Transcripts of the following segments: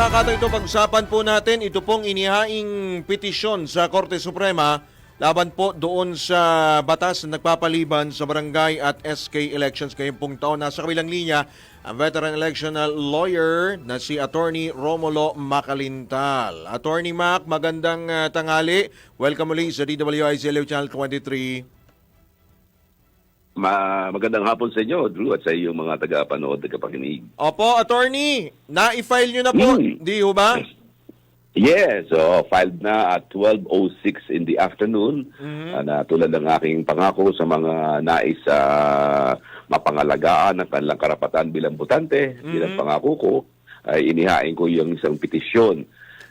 pagkakataon ito, pag-usapan po natin, ito pong inihaing petisyon sa Korte Suprema laban po doon sa batas na nagpapaliban sa barangay at SK elections ngayong pong taon. Nasa kabilang linya, ang veteran electional lawyer na si Attorney Romulo Macalintal. Attorney Mac, magandang ah, tanghali. Welcome muli sa DWIC Leo Channel 23. Ma magandang hapon sa inyo, Drew, at sa iyong mga taga-panood, tagapakinig. Opo, Attorney, na-file nyo na po, Hmm. di ho ba? Yes, so filed na at 12.06 in the afternoon. Ah, na tulad ng aking pangako sa mga nais sa mapangalagaan ng kanilang karapatan bilang butante, bilang pangako ko, ay inihain ko yung isang petisyon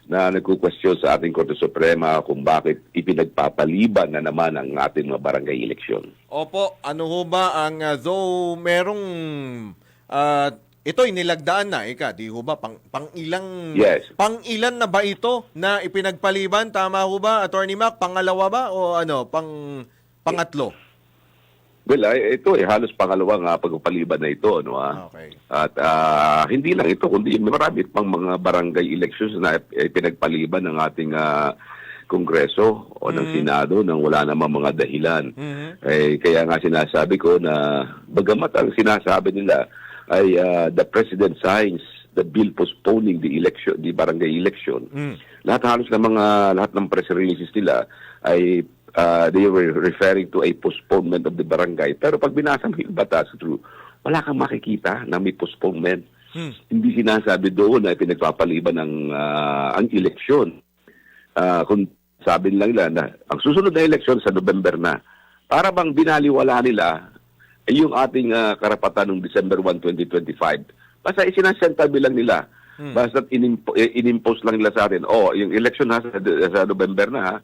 na nagkukwestiyon sa ating Korte Suprema kung bakit ipinagpapaliban na naman ang ating mga barangay eleksyon. Opo, ano ho ba ang uh, though merong uh, ito inilagdaan na ika, di ho ba pang, pang ilang Yes. pang ilan na ba ito na ipinagpaliban tama ho ba Attorney Mac pangalawa ba o ano pang pangatlo? Well, ay, ito eh, halos pangalawang uh, pagpapaliban na ito. Ano, ah. Okay. At ah, hindi lang ito, kundi marami pang mga barangay elections na eh, pinagpaliban ng ating ah, Kongreso o ng Senado nang wala namang mga dahilan. Mhm. Eh, kaya nga sinasabi ko na bagamat ang sinasabi nila ay ah, the President signs the bill postponing the election, the barangay election. Mm. Lahat halos ng mga lahat ng press releases nila ay ah, they were referring to a postponement of the barangay. Pero pag binasa mo yung batas, true, wala kang makikita na may postponement. Hmm. Hindi sinasabi doon na pinagpapaliban ng ah, ang eleksyon. Ah, kung sabi nila nila na ang susunod na eleksyon sa November na, para bang binaliwala nila ay yung ating ah, karapatan noong December 1, 2025. Basta isinasentabi lang nila. Basta inimpo, eh, inimpose lang nila sa atin, oh, yung election ha, sa, sa November na ha,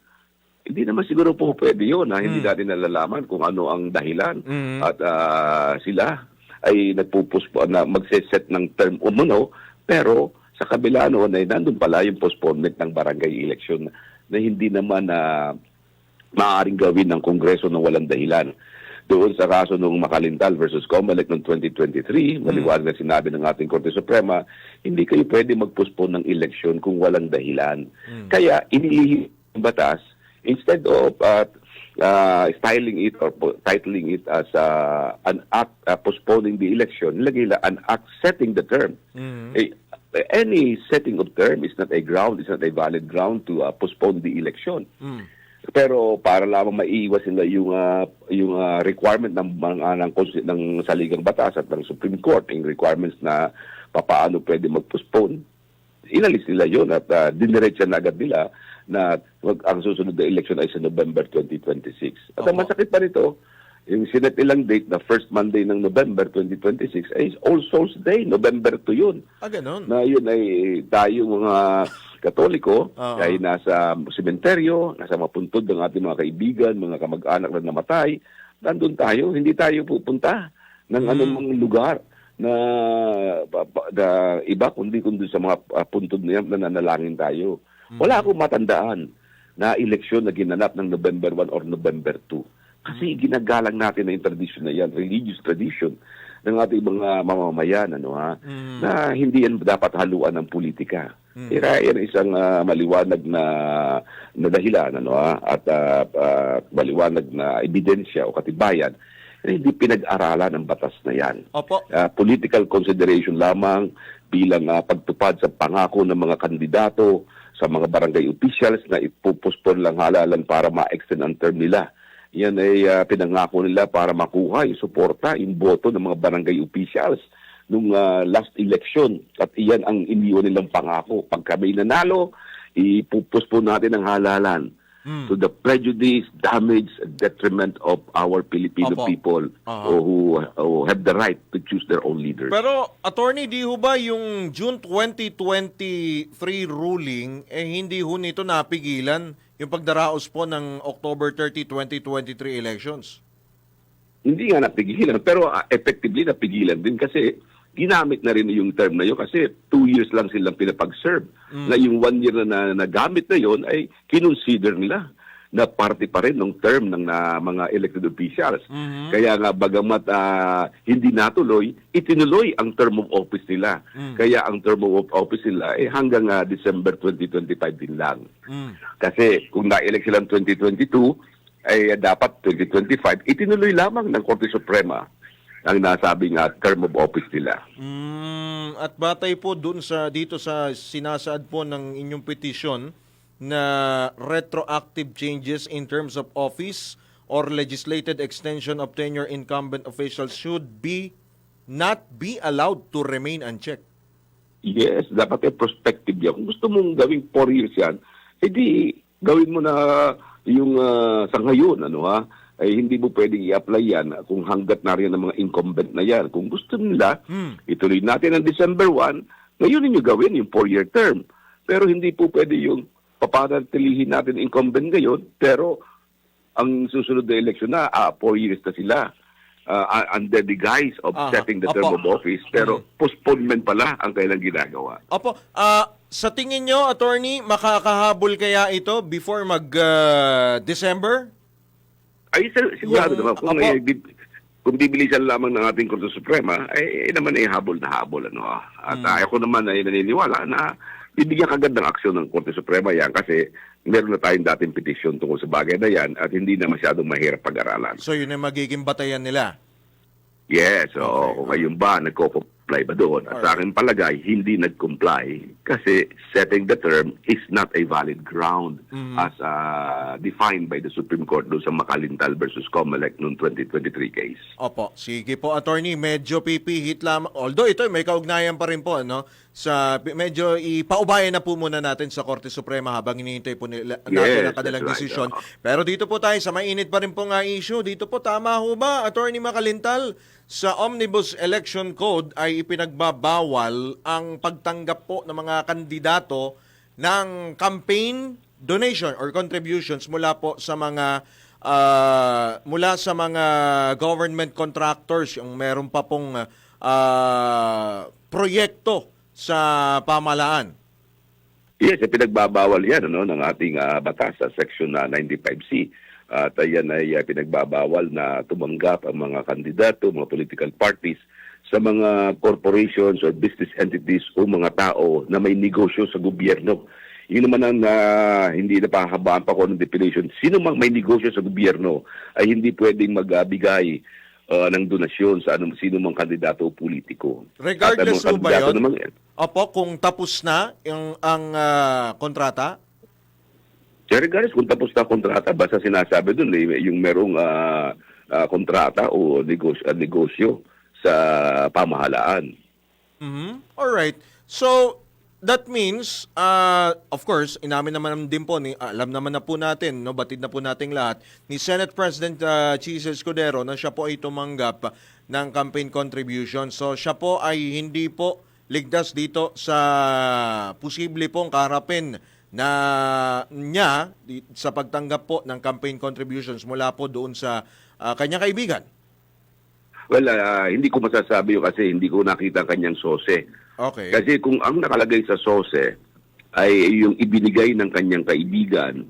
hindi naman siguro po pwede yun. Ha? Hindi natin nalalaman kung ano ang dahilan. Mm. At ah, sila ay nagpupuspo na magse-set ng term umuno, pero sa kabila noon ay nandun pala yung postponement ng barangay election na hindi naman na maaaring gawin ng Kongreso ng walang dahilan. Doon sa kaso ng Makalintal versus Comelec noong 2023, maliwanag na sinabi ng ating Korte Suprema, hindi kayo pwede mag-postpone ng eleksyon kung walang dahilan. Kaya inilihim ng batas, instead of uh, uh, styling it or titling it as uh, an act uh, postponing the election, nilagay nila an act setting the term. Mhm. Eh, any setting of term is not a ground, is not a valid ground to uh, postpone the election. Mm. Pero para lamang maiiwas nila yung ah, yung ah, requirement ng mga ng, konsti- ng saligang batas at ng Supreme Court, yung requirements na papaano pwede mag-postpone, inalis nila yun at uh, diniretsa na agad nila na wag, ang susunod na election ay sa November 2026. At ang masakit pa nito, yung sinet ilang date na first Monday ng November 2026 ay All Souls Day, November 2 yun Ah ganun. na yun ay tayo mga Katoliko Oo. ay nasa sementeryo, nasa mapuntod ng ating mga kaibigan, mga kamag-anak na namatay, nandun tayo, hindi tayo pupunta ng Mm. anumang lugar na, na iba kundi kundi sa mga ah, puntod na yan na nanalangin tayo. Mm. Wala akong matandaan na eleksyon na ginanap ng November 1 or November 2. Kasi ginagalang natin na yung tradition na yan, religious tradition ng ating mga mamamayan, ano ha, Mm. na hindi yan dapat haluan ng politika. Kaya yan isang ah, maliwanag na, na dahilan, ano ha, at ah, ah, maliwanag na ebidensya o katibayan na hindi pinag-aralan ng batas na yan. Opo. Ah, political consideration lamang bilang ah, pagtupad sa pangako ng mga kandidato sa mga barangay officials na ipupuspon lang halalan para ma-extend ang term nila. Yan ay ah, pinangako nila para makuha yung suporta, yung boto ng mga barangay officials nung ah, last election. At iyan ang iniwan nilang pangako. Pag kami nanalo, ipupuspon natin ang halalan Mm. to the prejudice, damage, and detriment of our Filipino Opo. people Aha. who, who have the right to choose their own leaders. Pero attorney, di ho ba yung June 2023 ruling eh hindi ho nito napigilan yung pagdaraos po ng October 30, 2023 elections? Hindi nga napigilan, pero ah, effectively napigilan din kasi ginamit na rin yung term na yun kasi two years lang silang pinapag-serve. Na yung one year na, na nagamit na yun ay kinonsider nila na parte pa rin ng term ng na, mga elected officials. Mhm. Kaya nga bagamat ah, hindi natuloy, itinuloy ang term of office nila. Mm. Kaya ang term of office nila eh hanggang ah, December 2025 din lang. Mm. Kasi kung na-elect silang 2022, ay dapat 2025, itinuloy lamang ng Korte Suprema ang nasabing nga term of office nila. Mm, at batay po dun sa dito sa sinasaad po ng inyong petition na retroactive changes in terms of office or legislated extension of tenure incumbent officials should be not be allowed to remain unchecked. Yes, dapat ay prospective yan. Kung gusto mong gawing 4 years yan, edi gawin mo na yung ah, sa ngayon, ano ha, ay hindi mo pwedeng i-apply yan kung hanggat na rin ang mga incumbent na yan. Kung gusto nila, Hmm. ituloy natin ang December 1, ngayon ninyo gawin yung 4-year term. Pero hindi po pwede yung papanatilihin natin incumbent ngayon, pero ang susunod na eleksyon na, ah, 4 years na sila. ah, under the guise of Aha. setting the term Opo. of office, pero postponement pala ang kailang ginagawa. Opo, ah, sa tingin nyo, attorney, makakahabol kaya ito before mag-December? Ay, sig- sigurado Yung- naman. Kung, eh, bi- kung bibilisan lamang ng ating Korte Suprema, eh, eh, naman ay habol na habol. Ano, ah. At Hmm. ah, ako naman ay naniniwala na bibigyan kagad ng aksyon ng Korte Suprema yan kasi meron na tayong dating petisyon tungkol sa bagay na yan at hindi na masyadong mahirap pag-aralan. So yun ang magiging batayan nila. Yes, so Okay. kung ngayon ba, nagko-comply ba doon? At sa akin palagay, hindi nag-comply kasi setting the term is not a valid ground Mhm. as uh, defined by the Supreme Court doon sa Makalintal versus Comelec noong 2023 case. Opo, sige po attorney, medyo pipihit lamang. Although ito may kaugnayan pa rin po ano sa medyo ipaubayan na po muna natin sa Korte Suprema habang hinihintay po nila natin Yes, ang kanilang right, desisyon. Pero dito po tayo sa mainit pa rin po nga issue. Dito po tama ho ba attorney Makalintal sa Omnibus Election Code ay ipinagbabawal ang pagtanggap po ng mga kandidato ng campaign donation or contributions mula po sa mga ah, mula sa mga government contractors yung meron pa pong ah, proyekto sa pamalaan. Yes, pinagbabawal yan ano, ng ating ah, batas sa Section ah, 95C. At ayan ay ah, pinagbabawal na tumanggap ang mga kandidato, mga political parties sa mga corporations or business entities o mga tao na may negosyo sa gobyerno. Yun naman ang ah, hindi napahabaan pa ko ng definition. Sino mang may negosyo sa gobyerno ay hindi pwedeng magbigay ah, ng donasyon sa anong sino mang kandidato o politiko. Regardless At ba yun? naman, Opo, kung tapos na yung, ang ah, kontrata, Sir, regardless kung tapos na kontrata, basta sinasabi doon eh, yung merong ah, ah, kontrata o negosyo, ah, negosyo sa pamahalaan. Mhm. All right. So that means uh, of course, inamin naman din po ni alam naman na po natin, no, batid na po nating lahat ni Senate President uh, Chis Escudero na siya po ay tumanggap ng campaign contribution. So siya po ay hindi po ligtas dito sa posible pong kaharapin na niya sa pagtanggap po ng campaign contributions mula po doon sa uh, kanyang kaibigan. Well, ah, hindi ko masasabi yun kasi hindi ko nakita ang kanyang sose. Okay. Kasi kung ang nakalagay sa sose ay yung ibinigay ng kanyang kaibigan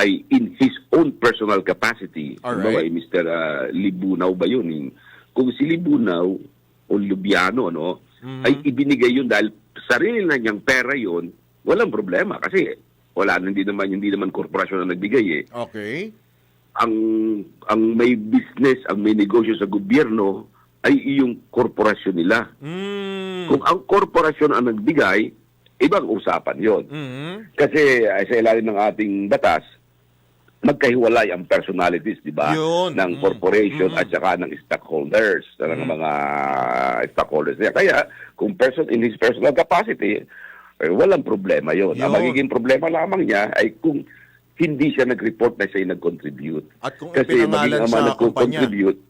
ay in his own personal capacity. Alright. Kumbaga, ay Mr. ah, Libunaw ba yun? Yung- Kung si Libunaw o Lubiano, no, Mhm. ay ibinigay yun dahil sarili na niyang pera yun, walang problema. Kasi wala, hindi naman, hindi naman korporasyon na nagbigay eh Okay. ang ang may business, ang may negosyo sa gobyerno ay iyong korporasyon nila. Mm. Kung ang korporasyon ang nagbigay, ibang usapan yon. Mhm. Kasi ay, sa ilalim ng ating batas, magkahiwalay ang personalities, di ba? Yun. Ng Mm. corporation Mm. at saka ng stockholders, ng Mm. mga stockholders niya. Kaya, kung person in his personal capacity, eh, walang problema yon. Ang magiging problema lamang niya ay kung hindi siya nag-report na siya nag-contribute. At kung Kasi ipinangalan maging kumpanya. nagko-contribute,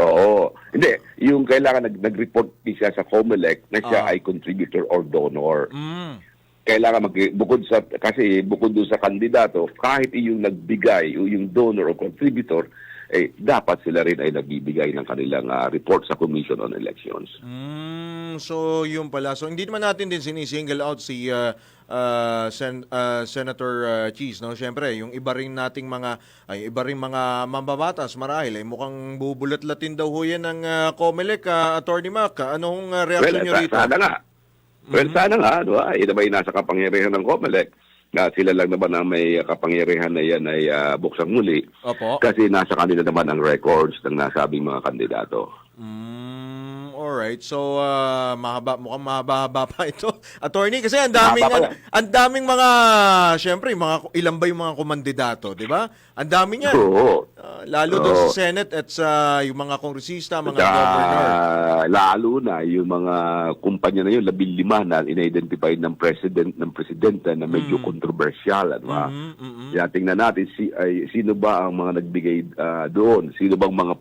Oo. Hindi, yung kailangan nag- nag-report din siya sa COMELEC na siya Ah. ay contributor or donor. Mm. Kailangan mag bukod sa kasi bukod doon sa kandidato, kahit yung nagbigay o yung donor o contributor, eh dapat sila rin ay nagbibigay ng kanilang ah, report sa Commission on Elections. Mm, so yun pala. So hindi naman natin din sinisingle out si uh, ah, Sen- ah, Senator ah, Cheese, no? Siyempre, yung iba rin nating mga ay iba rin mga mambabatas marahil ay mukhang bubulat-latin daw ho yan ng ah, COMELEC, ah, Attorney Mac. Anong uh, Well, reaction niyo rito? sana nga. Well, Mm-hmm. sana nga, ito ba yung nasa kapangyarihan ng COMELEC? Na sila lang naman ang may kapangyarihan na yan ay ah, buksang muli. Opo. Kasi nasa kanila naman ang records ng nasabing mga kandidato. Mm, alright. So, ah, mahaba, mukhang mahaba-haba pa ito. Attorney, kasi ang daming, Mahaba yan. ang daming mga, syempre, mga, ilan ba yung mga kumandidato, di ba? Ang dami niyan. Oo. Ah, lalo doon Oo. sa Senate at sa yung mga kongresista, mga Sa, governor. lalo na yung mga kumpanya na yun, labil lima na in-identify ng president ng presidente na medyo kontrobersyal. Ano, ba? Mhm, mhm. Kaya tingnan natin si, ay, sino ba ang mga nagbigay ah, doon? Sino bang mga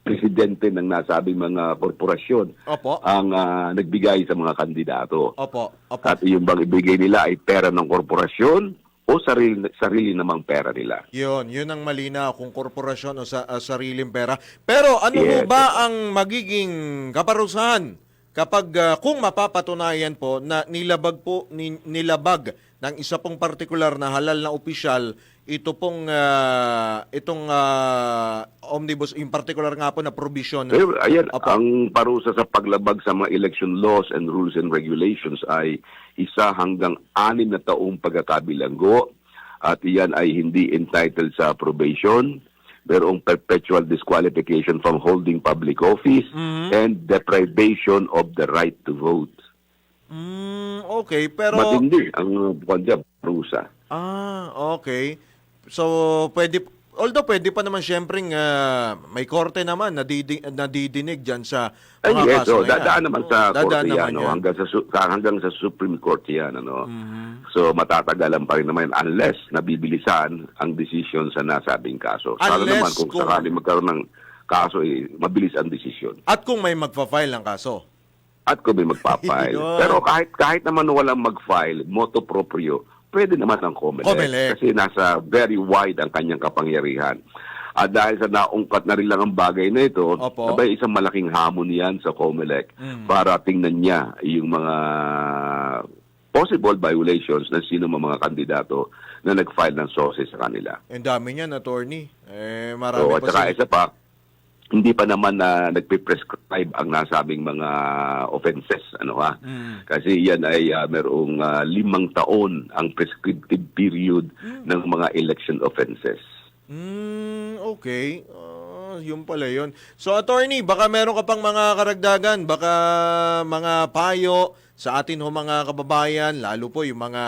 presidente ng nasabing mga korporasyon Opo. ang ah, nagbigay sa mga kandidato? Opo. Opo. At yung bang ibigay nila ay pera ng korporasyon o sarili, sarili namang pera nila? Yun, yun ang malinaw kung korporasyon o sa, ah, sariling pera. Pero ano ho Yes. ba ang magiging kaparusahan kapag ah, kung mapapatunayan po na nilabag po ni- nilabag ng isa pong partikular na halal na opisyal ito pong ah, itong ah, omnibus in particular nga po na provision ayan, Opo. ang parusa sa paglabag sa mga election laws and rules and regulations ay isa hanggang anim na taong pagkakabilanggo at iyan ay hindi entitled sa probation, merong perpetual disqualification from holding public office Mhm. and deprivation of the right to vote. Mm, okay, pero Matindi ang buwan dyan, parusa. Ah, okay. So, pwede, although pwede pa naman syempre may korte naman na didi, nadidinig dyan sa Ay, mga yes, kaso oh, na yan. dadaan naman sa Oo, dadaan korte yan, naman no? yan. hanggang, sa, su- hanggang sa Supreme Court yan. Ano? Mhm. So matatagalan pa rin naman unless nabibilisan ang desisyon sa nasabing kaso. Sana Unless naman kung, kung- sakali magkaroon ng kaso, eh, mabilis ang desisyon. At kung may magfa-file ng kaso. At kung may magpapile. Yun. Pero kahit kahit naman walang mag-file, moto proprio, pwede naman ang COMELEC. COMELEC. Kasi nasa very wide ang kanyang kapangyarihan. At dahil sa naungkat na rin lang ang bagay na ito, Opo. sabay isang malaking hamon yan sa COMELEC Mm. para tingnan niya yung mga possible violations ng sino mang mga kandidato na nag-file ng sources sa kanila. Ang dami niyan, attorney. Eh, marami So, pa at saka sila. isa pa, hindi pa naman na nagpe-prescribe ang nasabing mga offenses. Ano ha? Mm. Kasi yan ay ah, merong ah, limang taon ang prescriptive period ng mga election offenses. Mm, okay. Ah, yun pala yun. So, attorney, baka meron ka pang mga karagdagan, baka mga payo sa atin ho mga kababayan, lalo po yung mga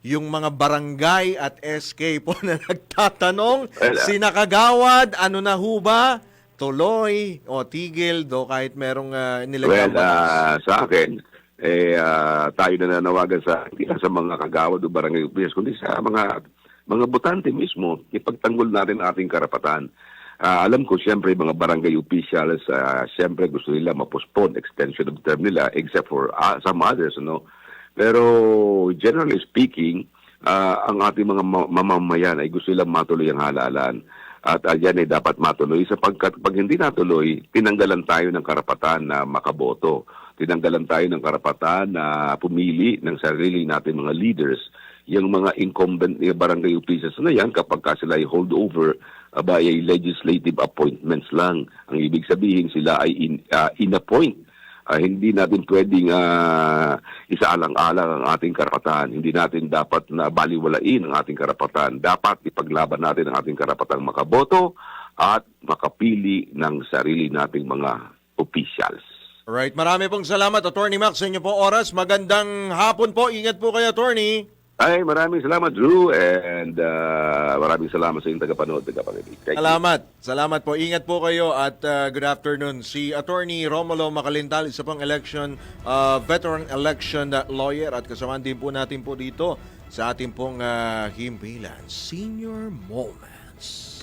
yung mga barangay at SK po na nagtatanong, Well, ah, sinakagawad, ano na ho ba? Tuloy o tigil do kahit merong uh, Well, nilagyan ah, sa akin, eh, ah, tayo na nanawagan sa, hindi lang sa mga kagawad o barangay officials, kundi sa mga mga botante mismo, ipagtanggol natin ating karapatan. Ah, alam ko, siyempre, mga barangay officials, ah, siyempre gusto nila ma-postpone extension of term nila, except for ah, some others, no? Pero, generally speaking, ah, ang ating mga ma- mamamayan ay gusto nilang matuloy ang halalan. At uh, yan ay dapat matuloy sapagkat pag hindi natuloy, tinanggalan tayo ng karapatan na makaboto. Tinanggalan tayo ng karapatan na pumili ng sarili natin mga leaders. Yung mga incumbent eh, barangay officials na yan, kapag ka sila ay hold over uh, by a legislative appointments lang. Ang ibig sabihin sila ay in, uh, in-appoint Ah, hindi natin pwedeng ah, isaalang-alang ang ating karapatan. Hindi natin dapat na baliwalain ang ating karapatan. Dapat ipaglaban natin ang ating karapatang makaboto at makapili ng sarili nating mga officials. Right, marami pong salamat, Attorney Max, sa inyo po oras. Magandang hapon po. Ingat po kayo, Attorney. Ay, maraming salamat, Drew, and ah, maraming salamat sa inyong tagapanood, tagapakinig. Thank you. Salamat. Salamat po. Ingat po kayo at uh, good afternoon. Si Attorney Romulo Macalintal, isa pong election, uh, veteran election lawyer at kasama din po natin po dito sa ating pong uh, himpilan, Senior Moments.